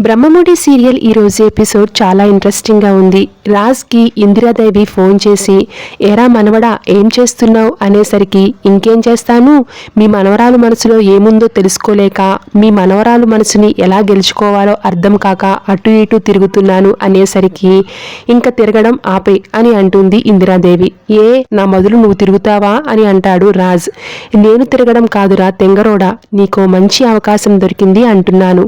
Brahmamudi serial ఈరోజు episode చాలా ఇంట్రెస్టింగ్గా ఉంది. రాజ్కి ఇందిరాదేవి ఫోన్ చేసి ఏరా మనవడా ఏం చేస్తున్నావు? అనేసరికి ఇంకేం చేస్తాను? మీ మనవరాలు మనసులో ఏముందో తెలుసుకోలేక మీ మనవరాలు మనసుని ఎలా గెలుచుకోవాలో అర్థం కాక అటు ఇటు తిరుగుతున్నాను అనేసరికి ఇంకా తిరగడం ఆపే అని అంటుంది ఇందిరాదేవి. ఏ నా మొదలు నువ్వు తిరుగుతావా? అని అంటాడు రాజ్. నేను తిరగడం కాదురా తెంగరోడా నీకో మంచి అవకాశం దొరికింది అంటున్నాను.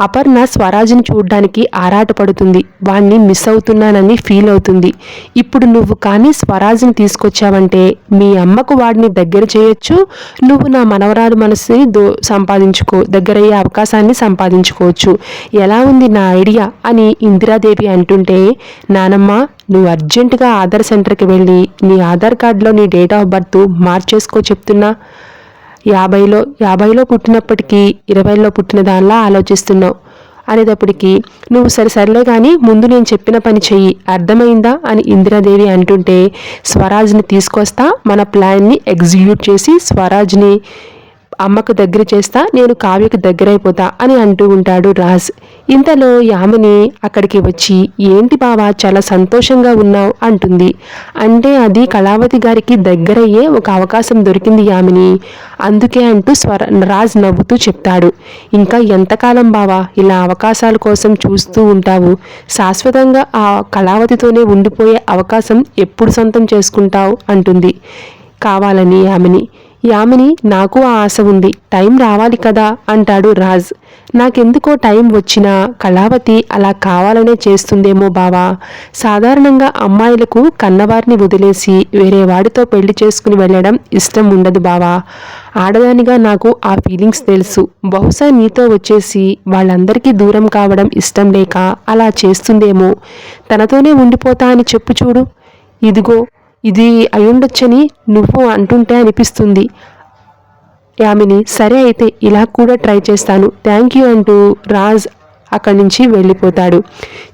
అపర్ణ స్వరాజ్ని చూడ్డానికి ఆరాటపడుతుంది. వాణ్ణి మిస్ అవుతున్నానని ఫీల్ అవుతుంది. ఇప్పుడు నువ్వు కానీ స్వరాజ్ని తీసుకొచ్చావంటే మీ అమ్మకు వాడిని దగ్గర చేయొచ్చు? నువ్వు నా మనవరాలు మనసుని దో సంపాదించుకో దగ్గరయ్యే అవకాశాన్ని సంపాదించుకోవచ్చు. ఎలా ఉంది నా ఐడియా? అని ఇందిరాదేవి అంటుంటే నానమ్మ నువ్వు అర్జెంటుగా ఆధార్ సెంటర్కి వెళ్ళి నీ ఆధార్ కార్డులో నీ డేట్ ఆఫ్ బర్త్ మార్చేసుకో చెప్తున్నా. యాభైలో యాభైలో పుట్టినప్పటికీ ఇరవైలో పుట్టిన దానిలా ఆలోచిస్తున్నావు. అనేటప్పటికీ నువ్వు సరే సర్లే కానీ ముందు నేను చెప్పిన పని చెయ్యి. అర్థమైందా? అని ఇందిరాదేవి అంటుంటే స్వరాజ్ని తీసుకొస్తా మన ప్లాన్ని ఎగ్జిక్యూట్ చేసి స్వరాజ్ని అమ్మకు దగ్గర చేస్తా నేను కావ్యకు దగ్గరైపోతా అని అంటూ ఉంటాడు రాజ్. ఇంతలో యామిని అక్కడికి వచ్చి ఏంటి బావా చాలా సంతోషంగా ఉన్నావు అంటుంది. అంటే అది కళావతి గారికి దగ్గరయ్యే ఒక అవకాశం దొరికింది యామిని. అందుకే అంటూ స్వర రాజ్ నవ్వుతూ చెప్తాడు. ఇంకా ఎంతకాలం బావా ఇలా అవకాశాల కోసం చూస్తూ ఉంటావు? శాశ్వతంగా ఆ కళావతితోనే ఉండిపోయే అవకాశం ఎప్పుడు సొంతం చేసుకుంటావు? అంటుంది. కావాలని యామిని. యామిని నాకు ఆ ఆశ ఉంది. టైం రావాలి కదా అంటాడు రాజ్. నాకెందుకో టైం వచ్చినా కళావతి అలా కావాలనే చేస్తుందేమో బావా. సాధారణంగా అమ్మాయిలకు కన్నవారిని వదిలేసి వేరే వాడితో పెళ్ళి చేసుకుని వెళ్ళడం ఇష్టం ఉండదు బావా. ఆడదానిగా నాకు ఆ ఫీలింగ్స్ తెలుసు. బహుశా నీతో వచ్చేసి వాళ్ళందరికీ దూరం కావడం ఇష్టం లేక అలా చేస్తుందేమో. తనతోనే ఉండిపోతా అని చెప్పు చూడు. ఇదిగో ఇది అయ్యుండొచ్చని నువ్వు అంటుంటే అనిపిస్తుంది. యామిని సరే అయితే ఇలా కూడా ట్రై చేస్తాను. థ్యాంక్ యూ అంటూ రాజ్ అక్కడి నుంచి వెళ్ళిపోతాడు.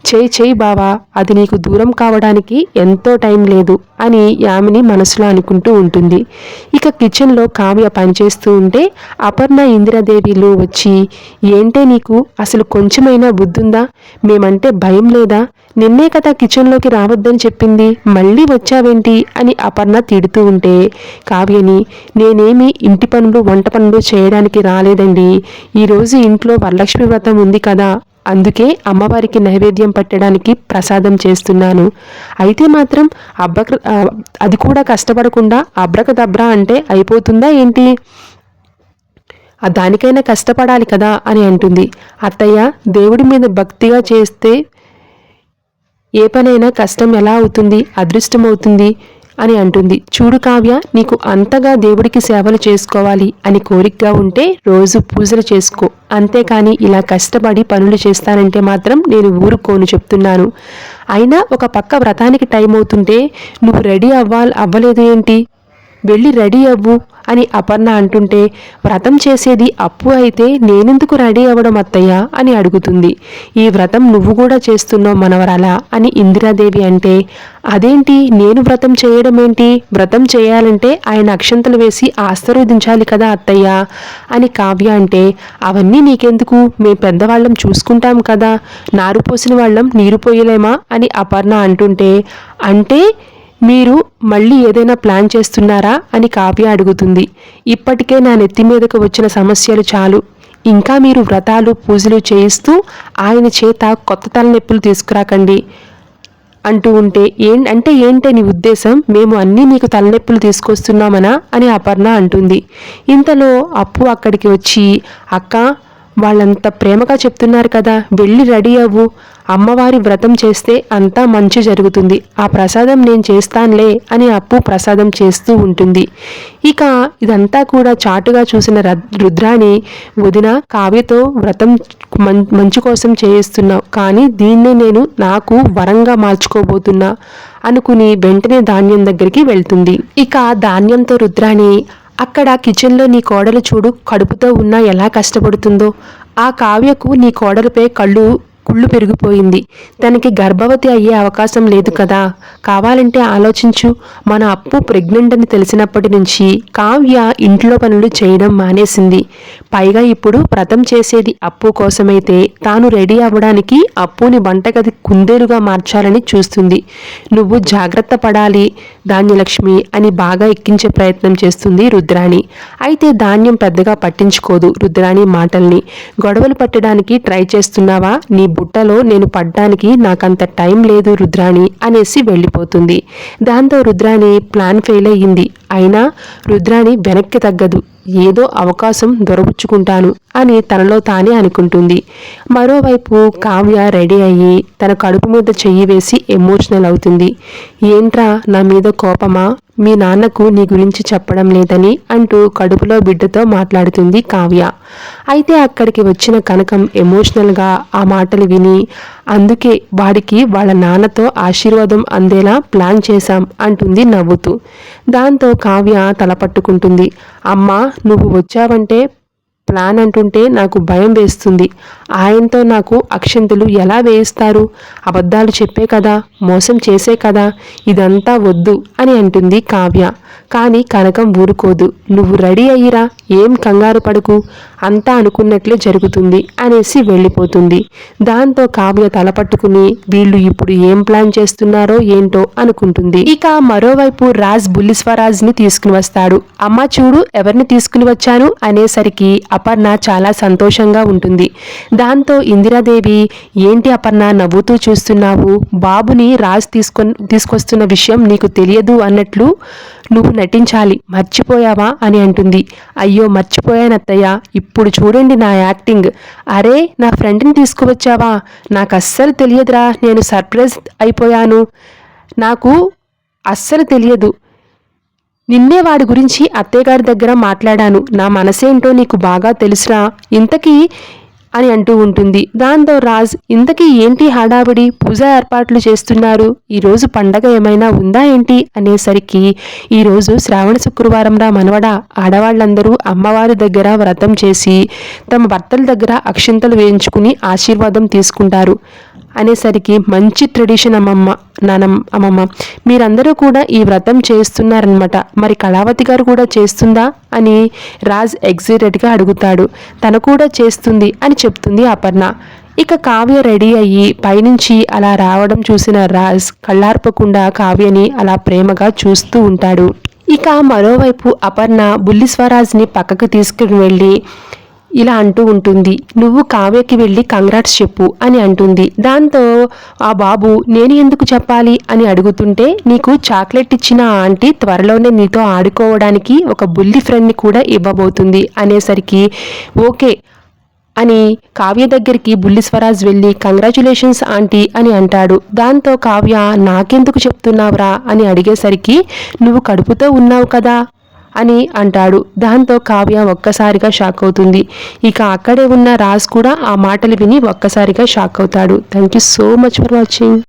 చేయి చేయి బావా అది నీకు దూరం కావడానికి ఎంతో టైం లేదు అని యామిని మనసులో అనుకుంటూ ఉంటుంది. ఇక కిచెన్లో కావ్య పనిచేస్తూ ఉంటే అపర్ణ ఇందిరాదేవిలు వచ్చి ఏంటే నీకు? అసలు కొంచెమైనా బుద్ధుందా? మేమంటే భయం లేదా? నిన్నే కదా కిచెన్లోకి రావద్దని చెప్పింది మళ్ళీ వచ్చావేంటి అని అపర్ణ తిడుతూ ఉంటే కావ్యని నేనేమి ఇంటి పనులు వంట పనులు చేయడానికి రాలేదండి. ఈరోజు ఇంట్లో వరలక్ష్మి వ్రతం ఉంది కదా అందుకే అమ్మవారికి నైవేద్యం పెట్టడానికి ప్రసాదం చేస్తున్నాను. అయితే మాత్రం అబ్బక అది కూడా కష్టపడకుండా అబ్రకదబ్రా అంటే అయిపోతుందా ఏంటి? దానికైనా కష్టపడాలి కదా అని అంటుంది. అత్తయ్య దేవుడి మీద భక్తిగా చేస్తే ఏ పనైనా కష్టం ఎలా అవుతుంది? అదృష్టం అవుతుంది అని అంటుంది. చూడు కావ్య నీకు అంతగా దేవుడికి సేవలు చేసుకోవాలి అని కోరికగా ఉంటే రోజు పూజలు చేసుకో. అంతేకాని ఇలా కష్టపడి పనులు చేస్తానంటే మాత్రం నేను ఊరుకోను చెప్తున్నాను. అయినా ఒక పక్క వ్రతానికి టైం అవుతుంటే నువ్వు రెడీ అవ్వాలి అవ్వలేదు ఏంటి? వెళ్ళి రెడీ అవ్వు అని అపర్ణ అంటుంటే వ్రతం చేసేది అప్పు అయితే నేనెందుకు రెడీ అవ్వడం అత్తయ్య? అని అడుగుతుంది. ఈ వ్రతం నువ్వు కూడా చేస్తున్నావు మనవరాలా? అని ఇందిరాదేవి అంటే అదేంటి? నేను వ్రతం చేయడం ఏంటి వ్రతం చేయాలంటే ఆయన అక్షంతలు వేసి ఆశీర్వదించాలి కదా అత్తయ్య? అని కావ్య అంటే అవన్నీ నీకెందుకు? మేము పెద్దవాళ్ళం చూసుకుంటాం కదా. నారు పోసిన వాళ్ళం నీరు పోయలేమా? అని అపర్ణ అంటుంటే అంటే మీరు మళ్ళీ ఏదైనా ప్లాన్ చేస్తున్నారా అని కావ్య అడుగుతుంది. ఇప్పటికే నా నెత్తి మీదకు వచ్చిన సమస్యలు చాలు. ఇంకా మీరు వ్రతాలు పూజలు చేయిస్తూ ఆయన చేత కొత్త తలనొప్పులు తీసుకురాకండి. అంటూ ఉంటే ఏం అంటే ఏంటే నీ ఉద్దేశం? మేము అన్నీ నీకు తలనొప్పులు తీసుకొస్తున్నామనా? అని అపర్ణ అంటుంది. ఇంతలో అప్పు అక్కడికి వచ్చి అక్క వాళ్ళంత ప్రేమగా చెప్తున్నారు కదా వెళ్ళి రెడీ అవ్వు. అమ్మవారి వ్రతం చేస్తే అంతా మంచి జరుగుతుంది. ఆ ప్రసాదం నేను చేస్తానులే అని అప్పు ప్రసాదం చేస్తూ ఉంటుంది. ఇక ఇదంతా కూడా చాటుగా చూసిన రుద్రాణి వదిన కావ్యతో వ్రతం మంచి కోసం చేయిస్తున్నావు కానీ దీన్నే నేను నాకు వరంగా మార్చుకోబోతున్నా అనుకుని వెంటనే ధాన్యం దగ్గరికి వెళ్తుంది. ఇక ధాన్యంతో రుద్రాణి అక్కడ కిచెన్లో నీ కోడలు చూడు కడుపుతో ఉన్నా ఎలా కష్టపడుతుందో. ఆ కావ్యకు నీ కోడలపై కళ్ళు కుళ్ళు పెరిగిపోయింది. తనకి గర్భవతి అయ్యే అవకాశం లేదు కదా. కావాలంటే ఆలోచించు. మన అప్పు ప్రెగ్నెంట్ అని తెలిసినప్పటి నుంచి కావ్య ఇంట్లో పనులు చేయడం మానేసింది. పైగా ఇప్పుడు వ్రతం చేసేది అప్పు కోసమైతే తాను రెడీ అవ్వడానికి అప్పుని వంటగది కుందేలుగా మార్చాలని చూస్తుంది. నువ్వు జాగ్రత్త పడాలి. ధాన్యలక్ష్మి అని బాగా ఎక్కించే ప్రయత్నం చేస్తుంది రుద్రాణి. అయితే ధాన్యం పెద్దగా పట్టించుకోదు రుద్రాణి మాటల్ని. గొడవలు పట్టడానికి ట్రై చేస్తున్నావా? నీ బుట్టలో నేను పడ్డానికి నాకంత టైం లేదు రుద్రాణి అనేసి వెళ్ళిపోతుంది. దాంతో రుద్రాణి ప్లాన్ ఫెయిల్ అయ్యింది. అయినా రుద్రాణి వెనక్కి తగ్గదు. ఏదో అవకాశం దొరబుచ్చుకుంటాను. అని తనలో తానే అనుకుంటుంది. మరోవైపు కావ్య రెడీ అయ్యి తన కడుపు మీద చెయ్యి వేసి ఎమోషనల్ అవుతుంది. ఏంట్రా నా మీద కోపమా? మీ నాన్నకు నీ గురించి చెప్పడం లేదని అంటూ కడుపులో బిడ్డతో మాట్లాడుతుంది కావ్య. అయితే అక్కడికి వచ్చిన కనకం ఎమోషనల్గా ఆ మాటలు విని అందుకే వాడికి వాళ్ళ నాన్నతో ఆశీర్వాదం అందేలా ప్లాన్ చేశాం అంటుంది నవ్వుతూ. దాంతో కావ్య తలపట్టుకుంటుంది అమ్మ నువ్వు వచ్చావంటే ప్లాన్ అంటుంటే నాకు భయం వేస్తుంది. ఆయనతో నాకు అక్షంతులు ఎలా వేయిస్తారు? అబద్ధాలు చెప్పే కదా మోసం చేసే కదా ఇదంతా వద్దు అని అంటుంది కావ్య. కానీ కనకం ఊరుకోదు. నువ్వు రెడీ అయ్యిరా ఏం కంగారు పడుకు అంతా అనుకున్నట్లే జరుగుతుంది అనేసి వెళ్ళిపోతుంది. దాంతో కావ్య తలపట్టుకుని వీళ్ళు ఇప్పుడు ఏం ప్లాన్ చేస్తున్నారో ఏంటో అనుకుంటుంది. ఇక మరోవైపు రాజ్ బుల్లిస్వరాజ్ని తీసుకుని వస్తాడు. అమ్మ చూడు ఎవరిని తీసుకుని వచ్చాను అనేసరికి అపర్ణ చాలా సంతోషంగా ఉంటుంది. దాంతో ఇందిరాదేవి ఏంటి అపర్ణ నవ్వుతూ చూస్తున్నావు? బాబుని రాజ్ తీసుకొని తీసుకొస్తున్న విషయం నీకు తెలియదు అన్నట్లు నువ్వు నటించాలి మర్చిపోయావా అని అంటుంది. అయ్యో మర్చిపోయానత్తయ్య ఇప్పుడు చూడండి నా యాక్టింగ్. అరే నా ఫ్రెండ్ని తీసుకువచ్చావా? నాకు అస్సలు తెలియదురా నేను సర్ప్రైజ్ అయిపోయాను. నాకు అస్సలు తెలియదు. నిన్నే వాడి గురించి అత్తయ్యగారి దగ్గర మాట్లాడాను. నా మనసేంటో నీకు బాగా తెలుసురా. ఇంతకీ అని అంటూ ఉంటుంది. దాంతో రాజ్ ఇంతకీ ఏంటి హడావిడి? పూజ ఏర్పాట్లు చేస్తున్నారు. ఈరోజు పండగ ఏమైనా ఉందా ఏంటి? అనేసరికి ఈరోజు శ్రావణ శుక్రవారం రా మనవడ. ఆడవాళ్ళందరూ అమ్మవారి దగ్గర వ్రతం చేసి తమ భర్తల దగ్గర అక్షింతలు వేయించుకుని ఆశీర్వాదం తీసుకుంటారు. అనేసరికి మంచి ట్రెడిషన్ అమ్మమ్మ నానమ్మ అమ్మమ్మ. మీరందరూ కూడా ఈ వ్రతం చేస్తున్నారనమాట మరి కళావతి గారు కూడా చేస్తుందా అని రాజ్ ఎగ్జైటెడ్గా అడుగుతాడు. తను కూడా చేస్తుంది అని చెప్తుంది అపర్ణ. ఇక కావ్య రెడీ అయ్యి పైనుంచి అలా రావడం చూసిన రాజ్ కళ్ళార్పకుండా కావ్యని అలా ప్రేమగా చూస్తూ ఉంటాడు. ఇక మరోవైపు అపర్ణ బుల్లి స్వరాజ్ని పక్కకు తీసుకుని వెళ్ళి ఇలా అంటూ ఉంటుంది. నువ్వు కావ్యకి వెళ్ళి కంగ్రాట్స్ చెప్పు అని అంటుంది. దాంతో ఆ బాబు నేను ఎందుకు చెప్పాలి? అని అడుగుతుంటే నీకు చాక్లెట్ ఇచ్చిన ఆంటీ త్వరలోనే నీతో ఆడుకోవడానికి ఒక బుల్లి ఫ్రెండ్ని కూడా ఇవ్వబోతుంది అనేసరికి ఓకే అని కావ్య దగ్గరికి బుల్లి స్వరాజ్ వెళ్ళి కంగ్రాచులేషన్స్ ఆంటీ అని అంటాడు. దాంతో కావ్య నాకెందుకు చెప్తున్నావురా? అని అడిగేసరికి నువ్వు కడుపుతో ఉన్నావు కదా అని అంటాడు. దాంతో కావ్య ఒక్కసారిగా షాక్ అవుతుంది. ఇక అక్కడే ఉన్న రాజ్ కూడా ఆ మాటలు విని ఒక్కసారిగా షాక్ అవుతాడు. Thank you so much for watching.